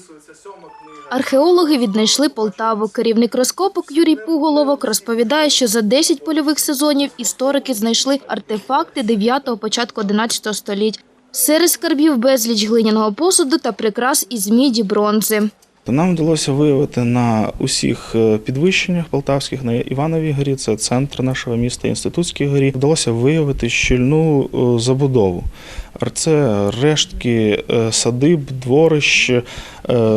записується сьома книга. Археологи віднайшли Полтаву. Керівник розкопок Юрій Пуголовок розповідає, що за 10 польових сезонів історики знайшли артефакти 9-го, початку 11 століть. Серед скарбів безліч глиняного посуду та прикрас із міді бронзи. Нам вдалося виявити на усіх е, підвищеннях полтавських на Івановій горі, це центр нашого міста, Інститутській горі. Вдалося виявити щільну е, забудову. Це рештки е, садиб, дворищ, е,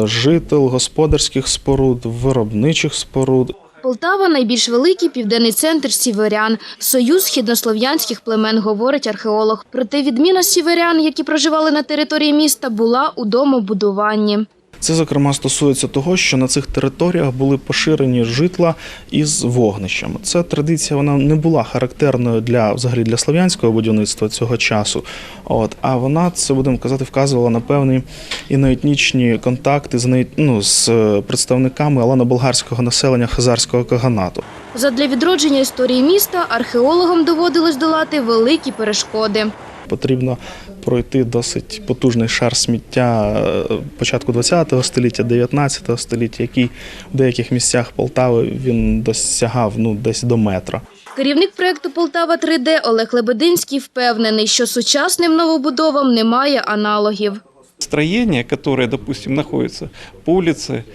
жител, господарських споруд, виробничих споруд. Полтава найбільш великий південний центр сіверян. Союз східнослов'янських племен, говорить археолог. Проте відміна сіверян, які проживали на території міста, була у домобудуванні. Це, зокрема, стосується того, що на цих територіях були поширені житла із вогнищами. Ця традиція вона не була характерною для взагалі для слов'янського будівництва цього часу. От, а вона це будемо казати, вказувала на певні іноетнічні контакти з ну, з е, представниками алано-болгарського населення хазарського каганату. Задля відродження історії міста археологам доводилось долати великі перешкоди. Потрібно пройти досить потужний шар сміття е, початку ХХ століття, 19 століття, який в деяких місцях Полтави він досягав ну, десь до метра. Керівник проєкту Полтава 3D Олег Лебединський впевнений, що сучасним новобудовам немає аналогів. строения, которые, допустим, находятся по улице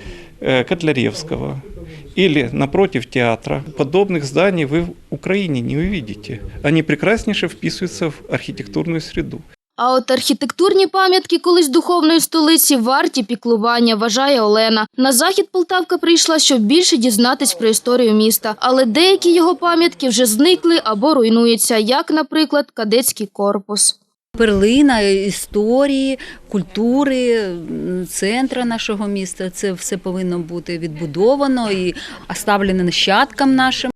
э, Котляревского или напротив театра, подобных зданий вы в Украине не увидите. Они прекраснейше вписываются в архитектурную среду. А от архітектурні пам'ятки колись духовної столиці варті піклування, вважає Олена. На захід Полтавка прийшла, щоб більше дізнатись про історію міста. Але деякі його пам'ятки вже зникли або руйнуються, як, наприклад, кадетський корпус. перлина історії, культури, центра нашого міста. Це все повинно бути відбудовано і оставлено нащадкам нашим.